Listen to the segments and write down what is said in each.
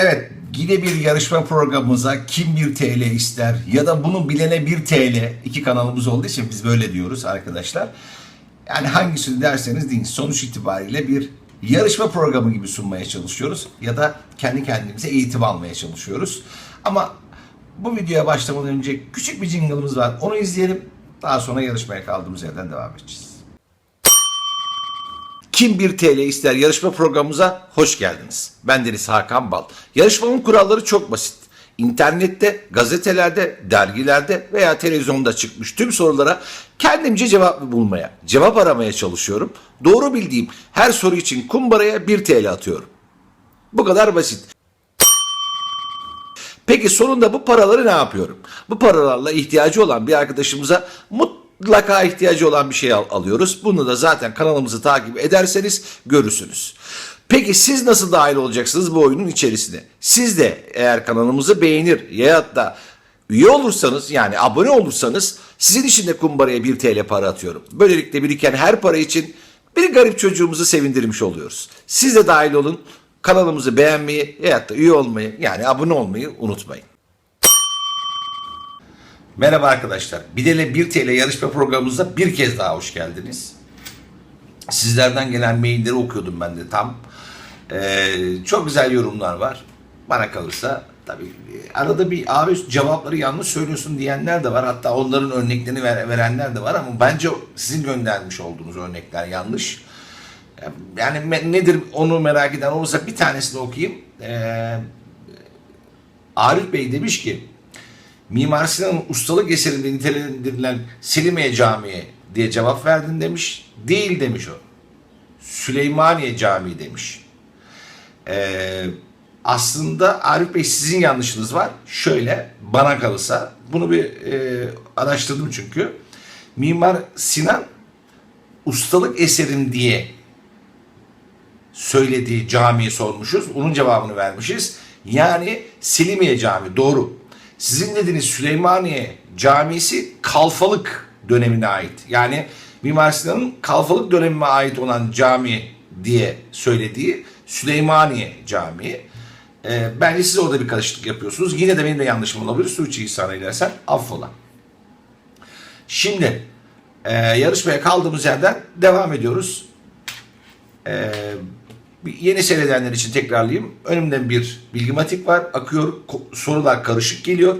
Evet, yine bir yarışma programımıza kim bir TL ister ya da bunu bilene bir TL iki kanalımız olduğu için biz böyle diyoruz arkadaşlar. Yani hangisini derseniz deyin sonuç itibariyle bir yarışma programı gibi sunmaya çalışıyoruz ya da kendi kendimize eğitim almaya çalışıyoruz. Ama bu videoya başlamadan önce küçük bir jingle'ımız var. Onu izleyelim. Daha sonra yarışmaya kaldığımız yerden devam edeceğiz. Kim bir TL ister yarışma programımıza hoş geldiniz. Ben Deniz Hakan Bal. Yarışmanın kuralları çok basit. İnternette, gazetelerde, dergilerde veya televizyonda çıkmış tüm sorulara kendimce cevap bulmaya, cevap aramaya çalışıyorum. Doğru bildiğim her soru için kumbaraya 1 TL atıyorum. Bu kadar basit. Peki sonunda bu paraları ne yapıyorum? Bu paralarla ihtiyacı olan bir arkadaşımıza mutlaka ihtiyacı olan bir şey al- alıyoruz. Bunu da zaten kanalımızı takip ederseniz görürsünüz. Peki siz nasıl dahil olacaksınız bu oyunun içerisine? Siz de eğer kanalımızı beğenir ya da üye olursanız yani abone olursanız sizin için de kumbaraya 1 TL para atıyorum. Böylelikle biriken her para için bir garip çocuğumuzu sevindirmiş oluyoruz. Siz de dahil olun. Kanalımızı beğenmeyi ya da üye olmayı yani abone olmayı unutmayın. Merhaba arkadaşlar. Bidele 1 TL yarışma programımıza bir kez daha hoş geldiniz. Sizlerden gelen mailleri okuyordum ben de tam. Ee, çok güzel yorumlar var. Bana kalırsa tabii e, arada bir abi cevapları yanlış söylüyorsun diyenler de var. Hatta onların örneklerini ver- verenler de var ama bence sizin göndermiş olduğunuz örnekler yanlış. Yani me- nedir onu merak eden olursa bir tanesini okuyayım. Ee, Arif Bey demiş ki Mimar Sinan'ın ustalık eserinde nitelendirilen Selimiye Camii diye cevap verdin demiş. Değil demiş o. Süleymaniye Camii demiş. Ee, aslında Arif Bey sizin yanlışınız var. Şöyle bana kalırsa bunu bir e, araştırdım çünkü. Mimar Sinan ustalık eserim diye söylediği camiyi sormuşuz. Onun cevabını vermişiz. Yani Selimiye Camii doğru. Sizin dediğiniz Süleymaniye Camisi Kalfalık dönemine ait. Yani Mimar Sinan'ın Kalfalık dönemine ait olan cami diye söylediği Süleymaniye Camii. Ee, bence siz orada bir karışıklık yapıyorsunuz. Yine de benim de yanlışım olabilir. Suçu ihsan edersen affola. Şimdi e, yarışmaya kaldığımız yerden devam ediyoruz. Ee, bir yeni seyredenler için tekrarlayayım. Önümden bir bilgimatik var. Akıyor. Sorular karışık geliyor.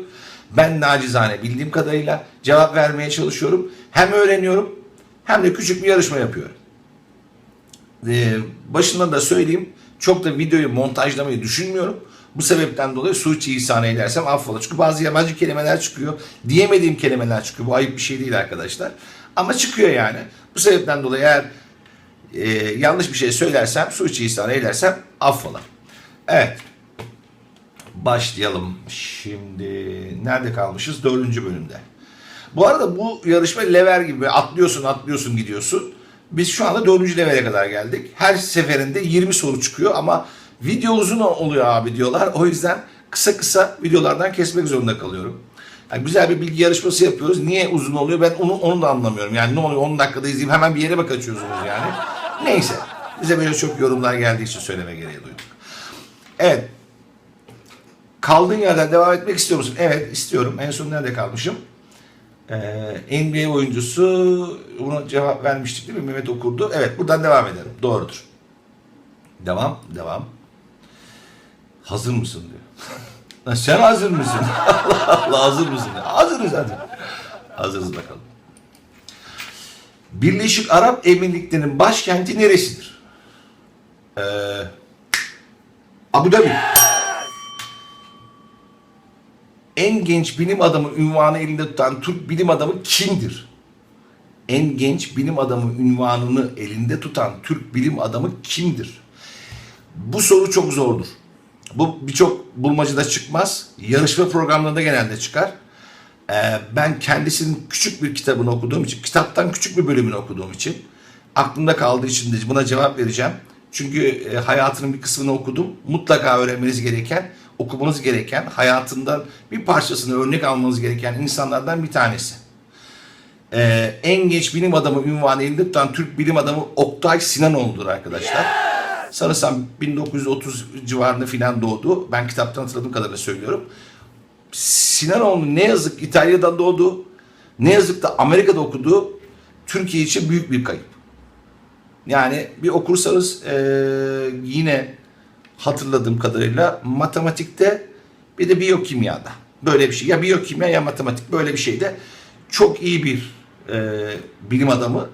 Ben nacizane bildiğim kadarıyla cevap vermeye çalışıyorum. Hem öğreniyorum hem de küçük bir yarışma yapıyorum. Ee, başından da söyleyeyim. Çok da videoyu montajlamayı düşünmüyorum. Bu sebepten dolayı suçi ihsan edersem affola. Çünkü bazı yabancı kelimeler çıkıyor. Diyemediğim kelimeler çıkıyor. Bu ayıp bir şey değil arkadaşlar. Ama çıkıyor yani. Bu sebepten dolayı eğer e, yanlış bir şey söylersem, suçu edersem affola. Evet. Başlayalım. Şimdi nerede kalmışız? Dördüncü bölümde. Bu arada bu yarışma lever gibi atlıyorsun atlıyorsun gidiyorsun. Biz şu anda dördüncü levele kadar geldik. Her seferinde 20 soru çıkıyor ama video uzun oluyor abi diyorlar. O yüzden kısa kısa videolardan kesmek zorunda kalıyorum. Yani güzel bir bilgi yarışması yapıyoruz. Niye uzun oluyor ben onu, onu da anlamıyorum. Yani ne oluyor 10 dakikada izleyeyim hemen bir yere mi kaçıyorsunuz yani. Neyse. Bize böyle çok yorumlar geldiği için söyleme gereği duyduk. Evet. Kaldığın yerden devam etmek istiyor musun? Evet istiyorum. En son nerede kalmışım? Ee, NBA oyuncusu buna cevap vermiştik değil mi? Mehmet Okurdu. Evet buradan devam edelim. Doğrudur. Devam, devam. Hazır mısın diyor. Sen hazır mısın? Allah Allah hazır mısın? Hazırız hadi. Hazırız bakalım. Birleşik Arap Emirlikleri'nin başkenti neresidir? Ee, Abu Dhabi. En genç bilim adamı ünvanı elinde tutan Türk bilim adamı kimdir? En genç bilim adamı ünvanını elinde tutan Türk bilim adamı kimdir? Bu soru çok zordur. Bu birçok bulmacada çıkmaz. Yarışma programlarında genelde çıkar. Ee, ben kendisinin küçük bir kitabını okuduğum için, kitaptan küçük bir bölümünü okuduğum için, aklımda kaldığı için de buna cevap vereceğim. Çünkü e, hayatının bir kısmını okudum. Mutlaka öğrenmeniz gereken, okumanız gereken, hayatından bir parçasını örnek almanız gereken insanlardan bir tanesi. Ee, en genç bilim adamı ünvanı elinde tutan Türk bilim adamı Oktay Sinanoğlu'dur arkadaşlar. Sanırsam 1930 civarında filan doğdu. Ben kitaptan hatırladığım kadarıyla söylüyorum. Sinanoğlu ne yazık İtalya'dan doğdu. Ne yazık da Amerika'da okudu. Türkiye için büyük bir kayıp. Yani bir okursanız eee, yine hatırladığım kadarıyla matematikte bir de biyokimyada böyle bir şey. Ya biyokimya ya matematik böyle bir şeyde çok iyi bir eee, bilim adamı.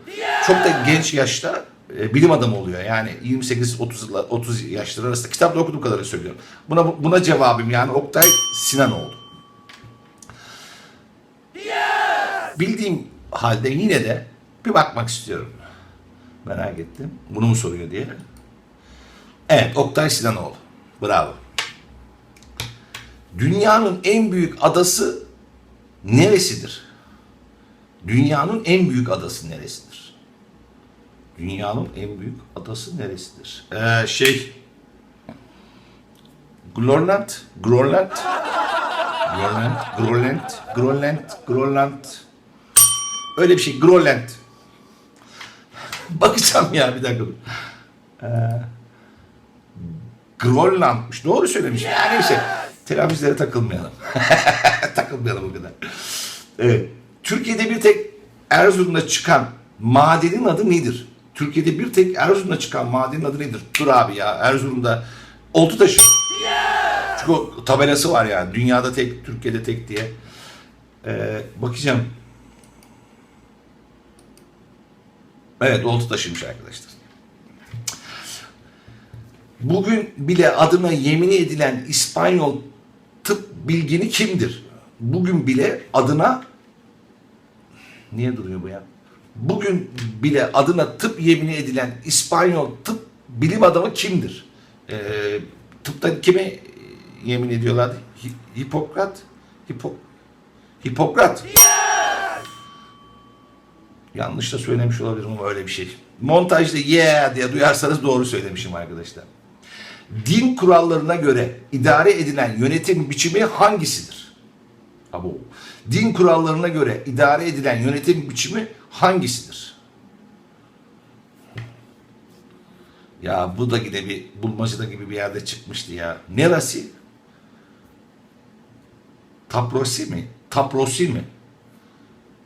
Çok da genç yaşta eee, bilim adamı oluyor. Yani 28-30 yıllar- 30 yaşları arasında kitapta okuduğum kadarıyla söylüyorum. Buna buna cevabım yani Oktay Sinanoğlu. Bildiğim halde yine de bir bakmak istiyorum. Merak ettim. Bunu mu soruyor diye. Evet, Oktay Sinanoğlu. Bravo. Dünyanın en büyük adası neresidir? Dünyanın en büyük adası neresidir? Dünyanın en büyük adası neresidir? Ee, şey... Grönland, Grönland, Grönland, Grönland, Grönland, Grönland. Öyle bir şey, Grönland. Bakacağım ya bir dakika. Ee, Grönland'mış. Doğru söylemiş. Yani neyse. Telaffuzlara takılmayalım. takılmayalım o kadar. Evet. Türkiye'de bir tek Erzurum'da çıkan madenin adı nedir? Türkiye'de bir tek Erzurum'da çıkan madenin adı nedir? Dur abi ya Erzurum'da oltu taşı. Çünkü o tabelası var yani. Dünyada tek, Türkiye'de tek diye. Ee, bakacağım. Evet oltu taşıymış arkadaşlar. Bugün bile adına yemin edilen İspanyol tıp bilgini kimdir? Bugün bile adına niye duruyor bu ya? Bugün bile adına tıp yemini edilen İspanyol tıp bilim adamı kimdir? Ee, tıpta kime yemin ediyorlardı? Hi- Hipokrat? Hipo Hipokrat. Yanlış da söylemiş olabilirim ama öyle bir şey. Montajda yeah diye duyarsanız doğru söylemişim arkadaşlar. Din kurallarına göre idare edilen yönetim biçimi hangisidir? Abo. Din kurallarına göre idare edilen yönetim biçimi hangisidir? Ya bu da yine bir bulmacada gibi bir yerde çıkmıştı ya. Neresi? Taprosi mi? Taprosi mi?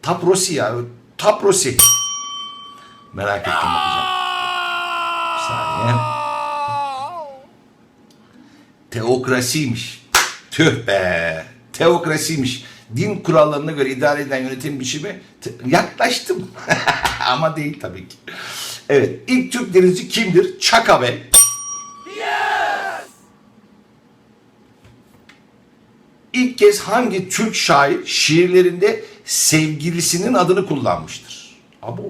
Taprosi ya. Taprosi. Merak ettim bakacağım. Bir saniye. Teokrasiymiş. Tüh be. Teokrasiymiş. Din kurallarına göre idare edilen yönetim biçimi yaklaştım. Ama değil tabii ki. Evet. ilk Türk denizci kimdir? Çaka Bey. İlk kez hangi Türk şair şiirlerinde sevgilisinin adını kullanmıştır? Abo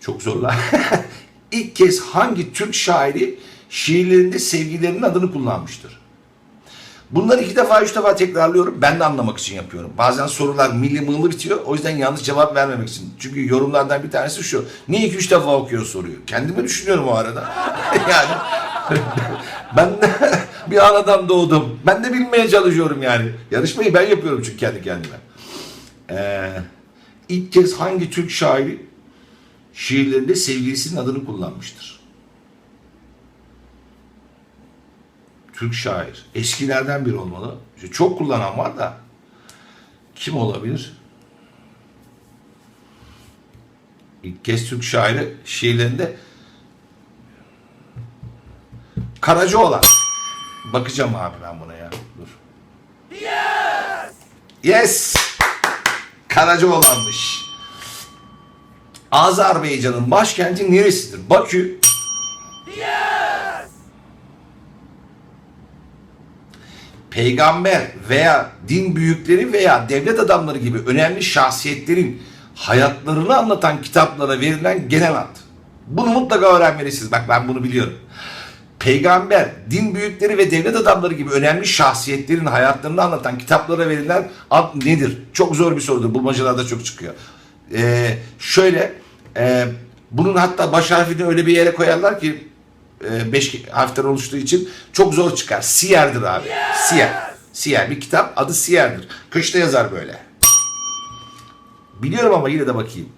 çok zorlar. İlk kez hangi Türk şairi şiirlerinde sevgililerinin adını kullanmıştır? Bunları iki defa, üç defa tekrarlıyorum. Ben de anlamak için yapıyorum. Bazen sorular milli mığlı bitiyor. O yüzden yanlış cevap vermemek için. Çünkü yorumlardan bir tanesi şu. Niye iki, üç defa okuyor soruyu? Kendimi düşünüyorum o arada. yani ben de bir anadan doğdum. Ben de bilmeye çalışıyorum yani. Yarışmayı ben yapıyorum çünkü kendi kendime. Ee, ilk kez hangi Türk şairi şiirlerinde sevgilisinin adını kullanmıştır? Türk şair. Eskilerden biri olmalı. İşte Çok kullanan var da kim olabilir? İlk kez Türk şairi şiirlerinde Karacaoğlan. Bakacağım abi ben buna ya. Dur. Yes! Yes! Karacaoğlan'mış. Azerbaycan'ın başkenti neresidir? Bakü. Peygamber veya din büyükleri veya devlet adamları gibi önemli şahsiyetlerin hayatlarını anlatan kitaplara verilen genel ad. Bunu mutlaka öğrenmelisiniz. Bak ben bunu biliyorum. Peygamber, din büyükleri ve devlet adamları gibi önemli şahsiyetlerin hayatlarını anlatan kitaplara verilen ad nedir? Çok zor bir sorudur. Bulmacalarda çok çıkıyor. Ee, şöyle, e, bunun hatta baş harfini öyle bir yere koyarlar ki e, beş harften oluştuğu için çok zor çıkar. Siyer'dir abi. Siyer. Siyer. Bir kitap adı Siyer'dir. Köşte yazar böyle. Biliyorum ama yine de bakayım.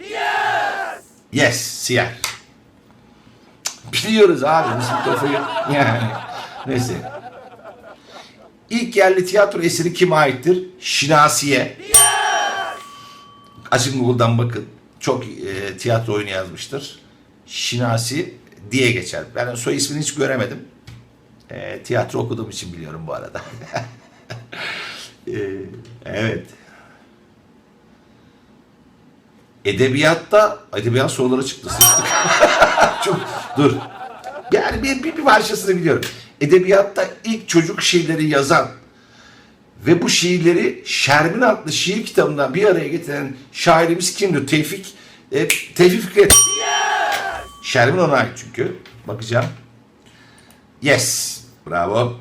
Yes. Yes. Siyer. Biliyoruz abi kafayı. Yani. Neyse. İlk yerli tiyatro eseri kime aittir? Şinasi'ye. Açın Google'dan bakın. Çok e, tiyatro oyunu yazmıştır. Şinasi diye geçer. Ben soy ismini hiç göremedim. E, tiyatro okuduğum için biliyorum bu arada. E, evet. Edebiyatta, edebiyat soruları çıktı. Çok, dur. Yani bir, bir, bir parçasını biliyorum. Edebiyatta ilk çocuk şiirleri yazan ve bu şiirleri Şerbin adlı şiir kitabından bir araya getiren şairimiz kimdir? Tevfik, e, Tevfik Fikret. Şerbin ona ait çünkü. Bakacağım. Yes. Bravo.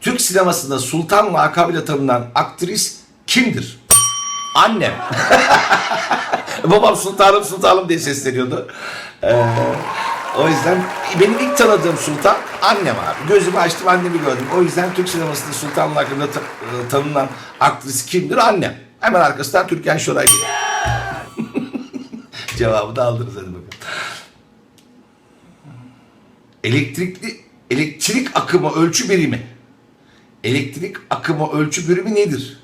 Türk sinemasında Sultan lakabıyla tanınan aktris kimdir? Annem. Babam sultanım sultanım diye sesleniyordu. Ee, o yüzden benim ilk tanıdığım sultan annem abi. Gözümü açtım annemi gördüm. O yüzden Türk sinemasında sultan lakabıyla ta- e, tanınan aktris kimdir? Annem. Hemen arkasından Türkan Şoray. Cevabı da aldınız hadi bakalım. Elektrikli elektrik akımı ölçü birimi. Elektrik akımı ölçü birimi nedir?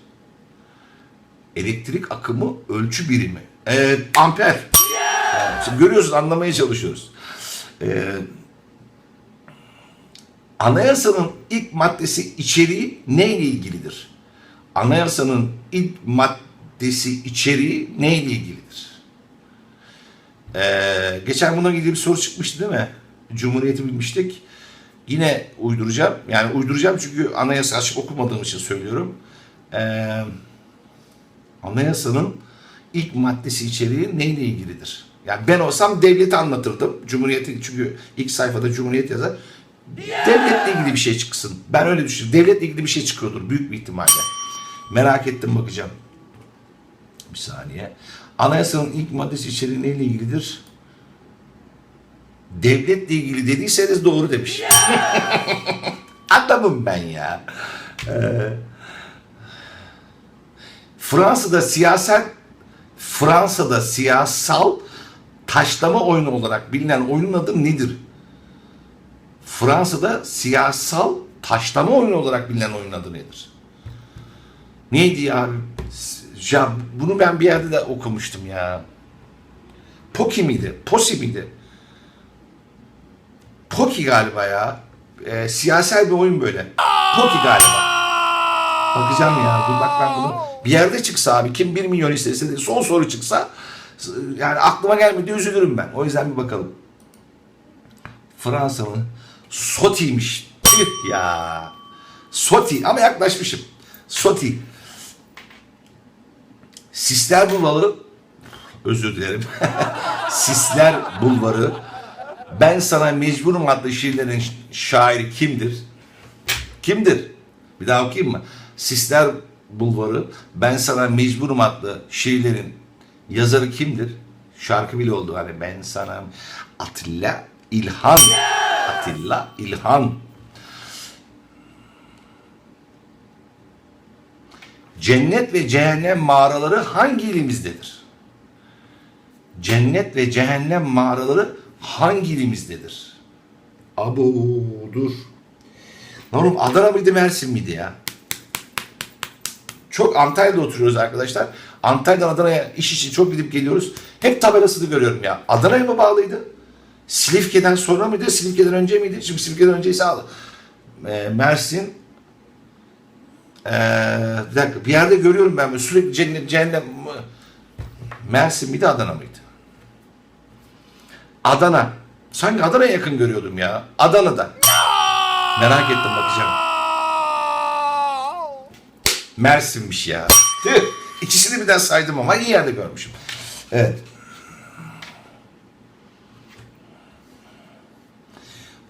Elektrik akımı ölçü birimi. Ee, amper. Şimdi görüyorsun anlamaya çalışıyoruz. Ee, anayasanın ilk maddesi içeriği neyle ilgilidir? Anayasanın ilk maddesi içeriği neyle ilgilidir? Ee, geçen buna ilgili bir soru çıkmıştı değil mi? Cumhuriyeti bilmiştik. Yine uyduracağım. Yani uyduracağım çünkü anayasa açık okumadığım için söylüyorum. Ee, anayasanın ilk maddesi içeriği neyle ilgilidir? Yani ben olsam devleti anlatırdım. Cumhuriyeti çünkü ilk sayfada Cumhuriyet yazar. Devletle ilgili bir şey çıksın. Ben öyle düşünüyorum. Devletle ilgili bir şey çıkıyordur büyük bir ihtimalle. Merak ettim bakacağım. Bir saniye. Anayasanın ilk maddesi içeriği neyle ilgilidir? Devletle ilgili dediyseniz doğru demiş. Adamım ben ya. Ee, Fransa'da siyasal Fransa'da siyasal taşlama oyunu olarak bilinen oyunun adı nedir? Fransa'da siyasal taşlama oyunu olarak bilinen oyunun adı nedir? Neydi ya? Ya bunu ben bir yerde de okumuştum ya. Poki miydi? Posi miydi? Poki galiba ya. Ee, siyasal bir oyun böyle. Poki galiba. Bakacağım ya. Dur bak ben bunu bir yerde çıksa abi kim 1 milyon istese de son soru çıksa yani aklıma gelmedi üzülürüm ben. O yüzden bir bakalım. Fransa'nın Soti'ymiş. Ya. Soti ama yaklaşmışım. Soti. Sisler Bulvarı özür dilerim. Sisler Bulvarı Ben Sana Mecburum adlı şiirlerin şairi kimdir? Kimdir? Bir daha okuyayım mı? Sisler Bulvarı Ben Sana Mecburum adlı şiirlerin yazarı kimdir? Şarkı bile oldu hani ben sana Atilla İlhan Atilla İlhan Cennet ve cehennem mağaraları hangi ilimizdedir? Cennet ve cehennem mağaraları hangi ilimizdedir? Abo dur. Lan oğlum Adana mıydı Mersin miydi ya? Çok Antalya'da oturuyoruz arkadaşlar. Antalya'dan Adana'ya iş için çok gidip geliyoruz. Hep tabelasını görüyorum ya. Adana'ya mı bağlıydı? Silifke'den sonra mıydı? Silifke'den önce miydi? Şimdi Silifke'den önceyse al. Ee, Mersin. Ee, bir dakika. Bir yerde görüyorum ben sürekli cennet, cehennem. Mersin miydi Adana mıydı? Adana. Sanki Adana'ya yakın görüyordum ya. Adana'da. Merak ettim bakacağım. Mersin'miş ya. Tüh. İkisini birden saydım ama iyi yerde görmüşüm. Evet.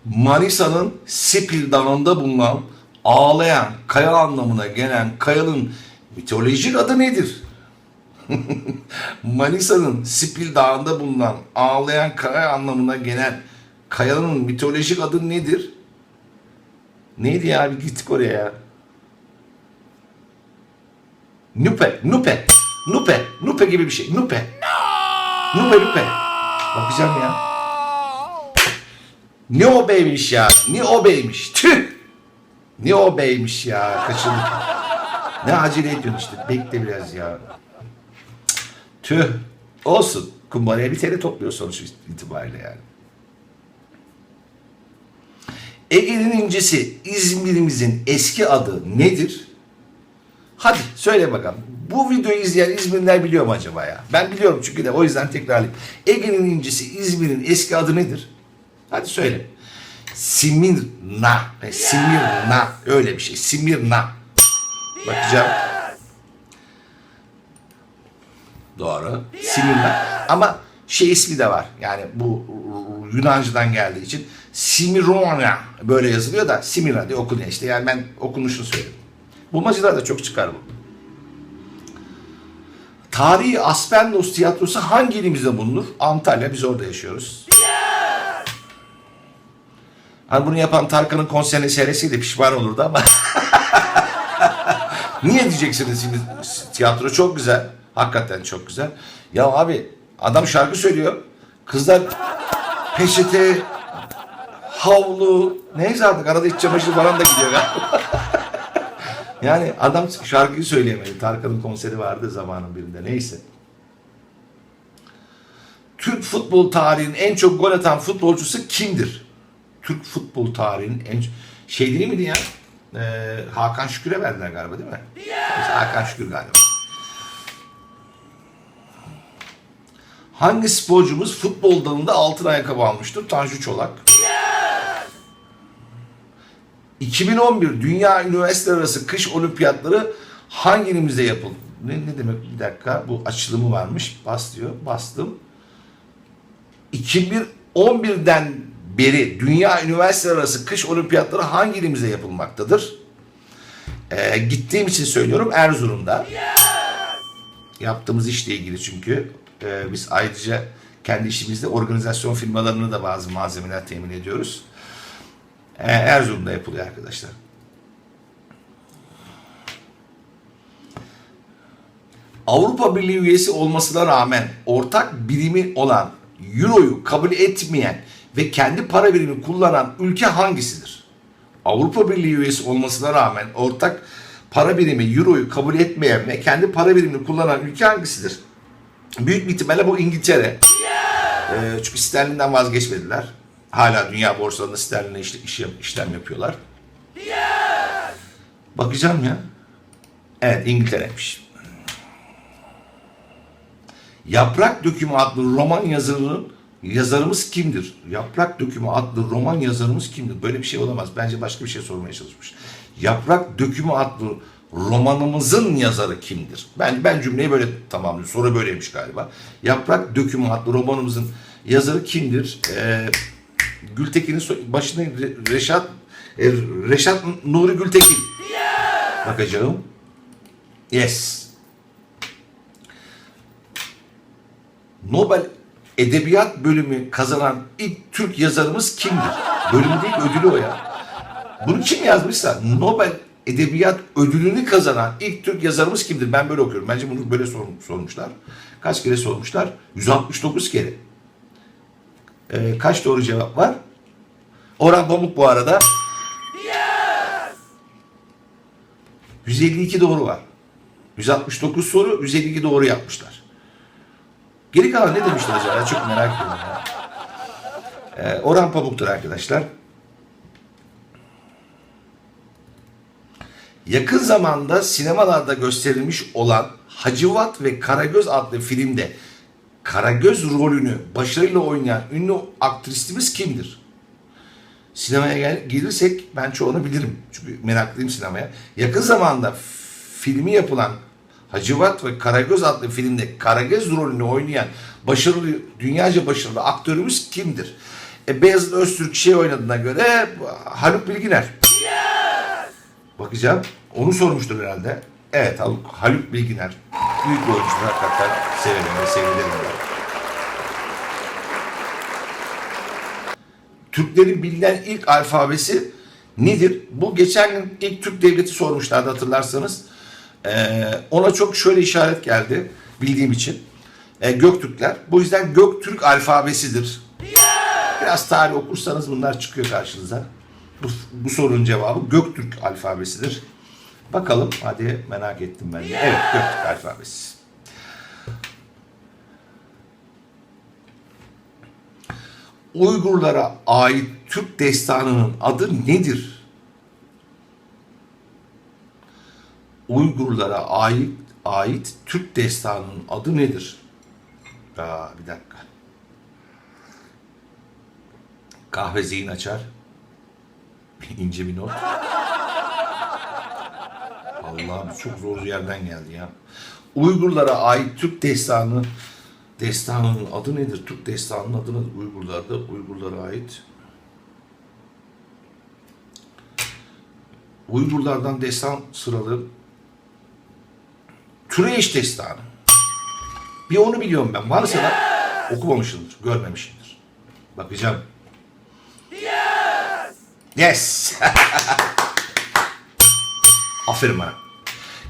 Manisa'nın Sipil Dağı'nda bulunan ağlayan kaya anlamına gelen kayanın mitolojik adı nedir? Manisa'nın Sipil Dağı'nda bulunan ağlayan kaya anlamına gelen kayanın mitolojik adı nedir? Neydi ya? Bir gittik oraya ya. Nupe, Nupe, Nupe, Nupe gibi bir şey. Nupe. Nupe, Nupe. Bakacağım ya. Ne o beymiş ya? Ne o beymiş? Tüh! Ne o beymiş ya? Kaçırdık. Ne acele ediyorsun işte. Bekle biraz ya. Tüh. Olsun. Kumbaraya bir tane topluyor sonuç itibariyle yani. Ege'nin incisi İzmir'imizin eski adı nedir? Hadi söyle bakalım. Bu videoyu izleyen İzmirliler biliyor mu acaba ya? Ben biliyorum çünkü de o yüzden tekrarlayayım. Ege'nin incisi İzmir'in eski adı nedir? Hadi söyle. Simirna. Simirna. Öyle bir şey. Simirna. Bakacağım. Doğru. Simirna. Ama şey ismi de var. Yani bu Yunancıdan geldiği için Simirona böyle yazılıyor da Simirna diye okunuyor işte. Yani ben okunuşunu söyledim. Bulmacılar da çok çıkar bu. Tarihi Aspendos Tiyatrosu hangi ilimizde bulunur? Antalya. Biz orada yaşıyoruz. Hani bunu yapan Tarkan'ın konserini seyreseydi pişman olurdu ama. Niye diyeceksiniz şimdi tiyatro çok güzel. Hakikaten çok güzel. Ya abi adam şarkı söylüyor. Kızlar peçete, havlu, neyse artık arada iç çamaşır falan da gidiyor galiba. yani adam şarkıyı söyleyemedi. Tarkan'ın konseri vardı zamanın birinde neyse. Türk futbol tarihinin en çok gol atan futbolcusu kimdir? Türk futbol tarihinin en şey değil miydi ya? Ee, Hakan Şükür'e verdiler galiba değil mi? Neyse, Hakan Şükür galiba. Hangi sporcumuz futbol dalında altın ayakkabı almıştır? Tanju Çolak. 2011 Dünya Üniversiteler Arası Kış Olimpiyatları hangi ilimizde yapıldı? Ne, ne demek bir dakika bu açılımı varmış. Bas diyor. Bastım. 2011'den beri Dünya Üniversiteler Arası Kış Olimpiyatları hangi ilimizde yapılmaktadır? Ee, gittiğim için söylüyorum Erzurum'da. Yaptığımız işle ilgili çünkü e, biz ayrıca kendi işimizde organizasyon firmalarına da bazı malzemeler temin ediyoruz. Ee, Erzurum'da yapılıyor arkadaşlar. Avrupa Birliği üyesi olmasına rağmen ortak birimi olan Euro'yu kabul etmeyen ve kendi para birimini kullanan ülke hangisidir? Avrupa Birliği üyesi olmasına rağmen ortak para birimi Euro'yu kabul etmeyen ve kendi para birimini kullanan ülke hangisidir? Büyük bir ihtimalle bu İngiltere. Ee, çünkü sterlinden vazgeçmediler. Hala dünya borsalarında sterlinle işte, iş, işlem yapıyorlar. Bakacağım ya. Evet İngiltere'ymiş. Yaprak Dökümü adlı roman yazarının yazarımız kimdir? Yaprak Dökümü adlı roman yazarımız kimdir? Böyle bir şey olamaz. Bence başka bir şey sormaya çalışmış. Yaprak Dökümü adlı romanımızın yazarı kimdir? Ben ben cümleyi böyle tamamlıyorum. Soru böyleymiş galiba. Yaprak Dökümü adlı romanımızın yazarı kimdir? Ee, Gültekin'in başında Re- Reşat e, Reşat Nuri Gültekin. Bakacağım. Yes. Nobel Edebiyat bölümü kazanan ilk Türk yazarımız kimdir? Bölümü değil ödülü o ya. Bunu kim yazmışsa Nobel Edebiyat ödülünü kazanan ilk Türk yazarımız kimdir? Ben böyle okuyorum. Bence bunu böyle sor- sormuşlar. Kaç kere sormuşlar? 169 kere. Ee, kaç doğru cevap var? Orhan Pamuk bu arada. 152 doğru var. 169 soru, 152 doğru yapmışlar. Geri kalan ne demişler acaba? Çok merak ediyorum. ya. Ee, Orhan Pamuk'tur arkadaşlar. Yakın zamanda sinemalarda gösterilmiş olan Hacivat ve Karagöz adlı filmde Karagöz rolünü başarıyla oynayan ünlü aktrisimiz kimdir? Sinemaya gel- gelirsek ben çoğunu bilirim. Çünkü meraklıyım sinemaya. Yakın zamanda filmi yapılan Hacivat ve Karagöz adlı filmde Karagöz rolünü oynayan başarılı, dünyaca başarılı aktörümüz kimdir? E, Beyazıt Öztürk şey oynadığına göre Haluk Bilginer. Bakacağım. Onu sormuştur herhalde. Evet Haluk, Haluk Bilginer. Büyük bir oyuncudur hakikaten. Severim ve sevilerim. de. Türklerin bilinen ilk alfabesi nedir? Bu geçen gün ilk Türk devleti sormuşlardı hatırlarsanız. Ee, ona çok şöyle işaret geldi bildiğim için. Ee, Göktürkler. Bu yüzden Göktürk alfabesidir. Biraz tarih okursanız bunlar çıkıyor karşınıza. Bu, bu sorunun cevabı Göktürk alfabesidir. Bakalım hadi merak ettim ben de. Evet Göktürk alfabesi. Uygurlara ait Türk destanının adı nedir? Uygurlara ait ait Türk destanının adı nedir? Aa, bir dakika. Kahve zihin açar. İnce bir not. Allah'ım çok zor yerden geldi ya. Uygurlara ait Türk destanı destanının adı nedir? Türk destanının adı nedir? Uygurlarda Uygurlara ait. Uygurlardan destan sıralı Türeyiş destanı. Bir onu biliyorum ben. Varsa da okumamışımdır, görmemişimdir. Bakacağım. Yes. Aferin bana.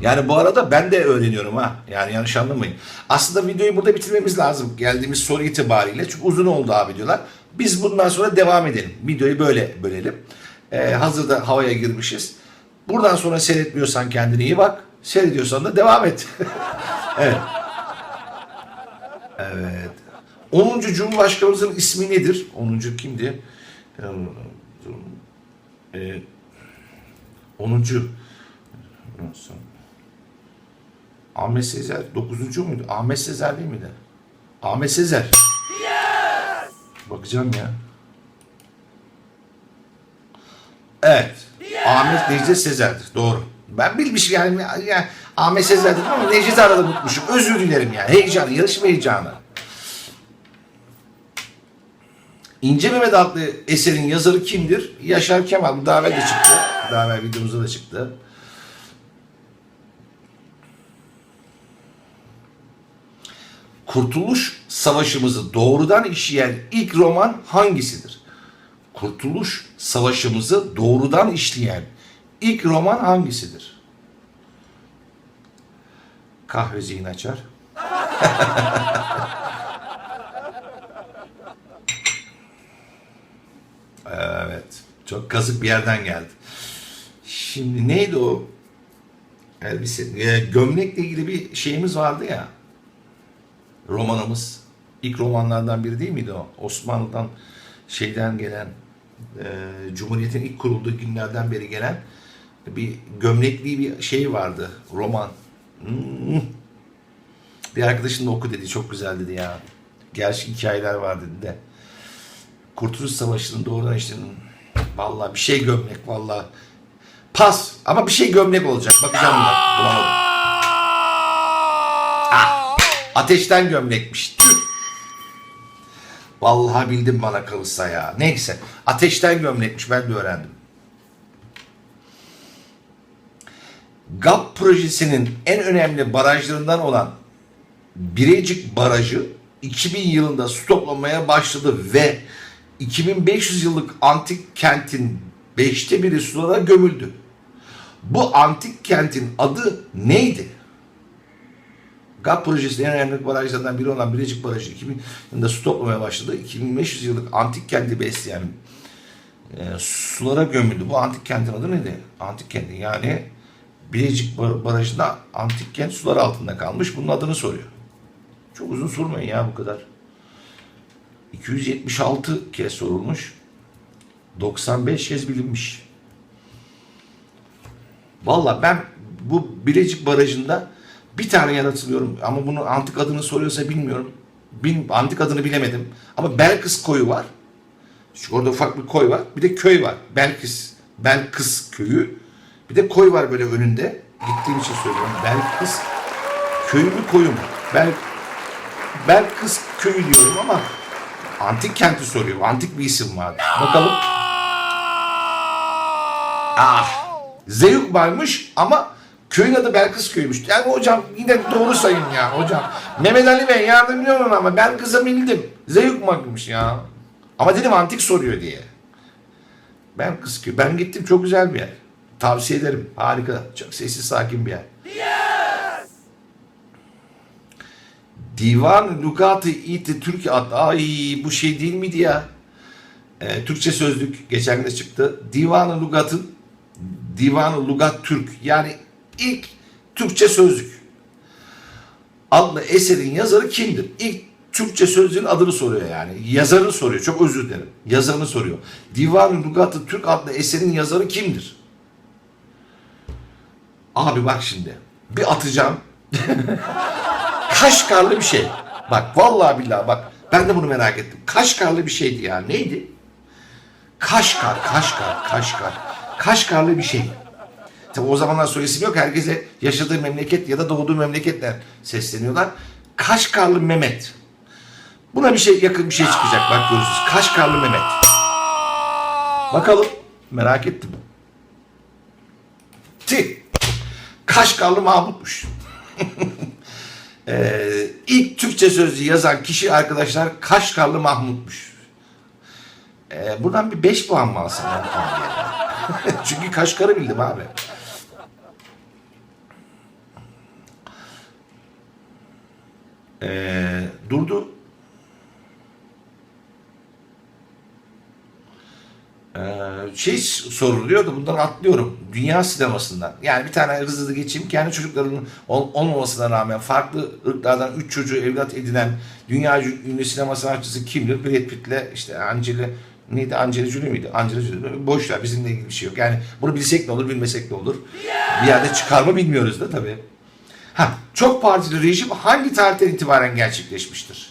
Yani bu arada ben de öğreniyorum ha. Yani yanlış anlamayın. Aslında videoyu burada bitirmemiz lazım. Geldiğimiz soru itibariyle. Çünkü uzun oldu abi diyorlar. Biz bundan sonra devam edelim. Videoyu böyle bölelim. Ee, hazırda havaya girmişiz. Buradan sonra seyretmiyorsan kendine iyi bak. Seyrediyorsan da devam et. evet. Evet. 10. Cumhurbaşkanımızın ismi nedir? 10. kimdi? Ee, 10. Ahmet Sezer 9. muydu? Ahmet Sezer değil miydi? Ahmet Sezer. Bakacağım ya. Evet. Ahmet Necdet Sezer'dir. Doğru. Ben bilmiş yani, yani Ahmet Sezer dedim ama Necdet arada unutmuşum. Özür dilerim yani. Heyecanı, yarışma heyecanı. İnce Mehmet adlı eserin yazarı kimdir? Yaşar Kemal. Bu daha evvel de çıktı. Daha evvel videomuzda da çıktı. Kurtuluş Savaşımızı doğrudan işleyen ilk roman hangisidir? Kurtuluş Savaşımızı doğrudan işleyen ilk roman hangisidir? Kahve zihin açar. evet. Çok kazık bir yerden geldi. Şimdi neydi o? Elbise, e, gömlekle ilgili bir şeyimiz vardı ya. Romanımız. İlk romanlardan biri değil miydi o? Osmanlı'dan şeyden gelen e, Cumhuriyet'in ilk kurulduğu günlerden beri gelen bir gömlekli bir şey vardı. Roman. Hmm. Bir arkadaşım da oku dedi. Çok güzel dedi ya. Gerçi hikayeler var dedi de. Kurtuluş Savaşı'nın doğrudan işte vallahi bir şey gömlek vallahi. Pas ama bir şey gömlek olacak. Bakacağım da bulamadım. Ateşten gömlekmiş. Tüh. Vallahi bildim bana kalırsa ya. Neyse. Ateşten gömlekmiş. Ben de öğrendim. GAP projesinin en önemli barajlarından olan Birecik Barajı 2000 yılında su toplamaya başladı ve 2500 yıllık antik kentin beşte biri sulara gömüldü. Bu antik kentin adı neydi? GAP projesinin en önemli barajlarından biri olan Birecik Barajı 2000 yılında su toplamaya başladı. 2500 yıllık antik kenti besleyen e, sulara gömüldü. Bu antik kentin adı neydi? Antik kenti yani Bilecik Barajı'nda antik kent sular altında kalmış. Bunun adını soruyor. Çok uzun sormayın ya bu kadar. 276 kez sorulmuş. 95 kez bilinmiş. Valla ben bu Bilecik Barajı'nda bir tane yaratılıyorum ama bunu antik adını soruyorsa bilmiyorum. Bin, antik adını bilemedim. Ama Belkıs koyu var. Çünkü orada ufak bir koy var. Bir de köy var. Belkıs. Belkıs köyü. Bir de koy var böyle önünde. Gittiğim için söylüyorum. Belkıs köyü mü koyu mu? Bel, Belkıs köyü diyorum ama antik kenti soruyor. Antik bir isim var. Bakalım. Ah. Zeyuk varmış ama köyün adı Belkıs köyüymüş. Yani hocam yine doğru sayın ya hocam. Mehmet Ali Bey yardımcı olun ama ben kıza bildim. Zeyuk varmış ya. Ama dedim antik soruyor diye. Ben kız köyü. Ben gittim çok güzel bir yer. Tavsiye ederim. Harika. Çok sessiz sakin bir yer. Yes! Divan Lugati İti Türkiye. Ay bu şey değil miydi ya? e, Türkçe sözlük geçen de çıktı. Divan-ı Lugat'ın Divan-ı Lugat Türk yani ilk Türkçe sözlük adlı eserin yazarı kimdir? İlk Türkçe sözlüğün adını soruyor yani. Yazarını soruyor. Çok özür dilerim. Yazarını soruyor. Divan-ı Lugat-ı Türk adlı eserin yazarı kimdir? Abi bak şimdi. Bir atacağım. Kaşgarlı bir şey. Bak vallahi billahi bak. Ben de bunu merak ettim. Kaşgarlı bir şeydi ya. Neydi? Kaşgar, Kaşgar, Kaşgar. Kaşgarlı bir şey. Tabi o zamanlar soy yok. Herkese yaşadığı memleket ya da doğduğu memleketten sesleniyorlar. Kaşgarlı Mehmet. Buna bir şey yakın bir şey çıkacak bak görürsünüz. Kaşgarlı Mehmet. Bakalım. Merak ettim. Tih. Kaşgarlı Mahmut'muş. Ee, ilk Türkçe sözlüğü yazan kişi arkadaşlar Kaşgarlı Mahmut'muş. Ee, buradan bir 5 puan mı yerine? Çünkü Kaşgar'ı bildim abi. Ee, durdu. Ee, şey soruluyor da bundan atlıyorum. Dünya sinemasından. Yani bir tane hızlı hızlı geçeyim. Kendi çocuklarının ol- olmamasına rağmen farklı ırklardan üç çocuğu evlat edinen dünya ünlü sinema sanatçısı kimdir? Brad Pitt'le işte Angela neydi? Angela Jolie miydi? Angela Jolie. Boş ver bizimle ilgili bir şey yok. Yani bunu bilsek ne olur bilmesek ne olur. Bir yerde çıkar mı bilmiyoruz da tabii. Ha, çok partili rejim hangi tarihten itibaren gerçekleşmiştir?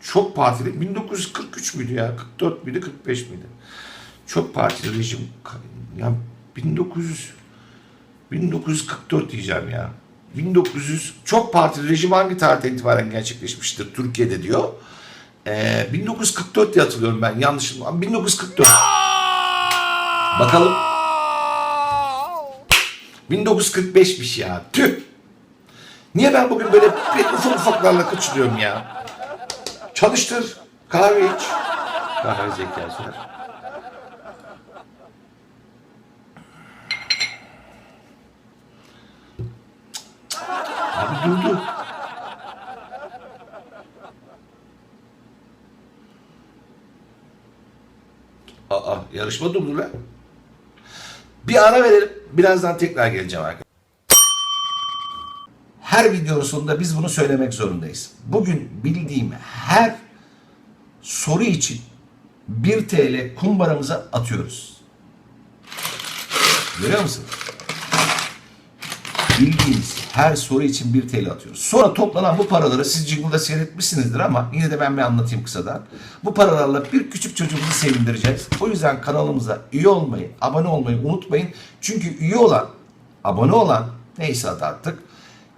Çok partili 1943 müydü ya? 44 müydü? 45 miydi? Çok partili rejim ya 1900 1944 diyeceğim ya. 1900 çok partili rejim hangi tarihten itibaren gerçekleşmiştir Türkiye'de diyor. Ee, 1944 diye hatırlıyorum ben yanlışım ama 1944. Bakalım. 1945'miş ya. Tüh. Niye ben bugün böyle ufak ufaklarla kaçırıyorum ya? Çalıştır. Kahve iç. Kahve var. Abi durdu. Aa, yarışma durdu lan. Bir ara verelim. Birazdan tekrar geleceğim arkadaşlar. Her videonun sonunda biz bunu söylemek zorundayız. Bugün bildiğim her soru için 1 TL kumbaramıza atıyoruz. Görüyor musun? Bildiğiniz her soru için 1 TL atıyoruz. Sonra toplanan bu paraları siz Jingle'da seyretmişsinizdir ama yine de ben bir anlatayım kısadan. Bu paralarla bir küçük çocuğumuzu sevindireceğiz. O yüzden kanalımıza üye olmayı, abone olmayı unutmayın. Çünkü üye olan, abone olan neyse adı artık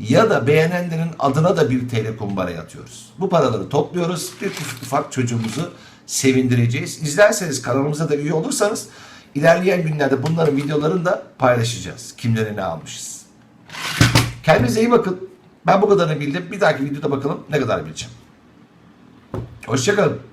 ya da beğenenlerin adına da 1 TL kumbara yatıyoruz. Bu paraları topluyoruz. Bir ufak çocuğumuzu sevindireceğiz. İzlerseniz kanalımıza da üye olursanız ilerleyen günlerde bunların videolarını da paylaşacağız. Kimlere ne almışız. Kendinize iyi bakın. Ben bu kadarını bildim. Bir dahaki videoda bakalım ne kadar bileceğim. Hoşçakalın.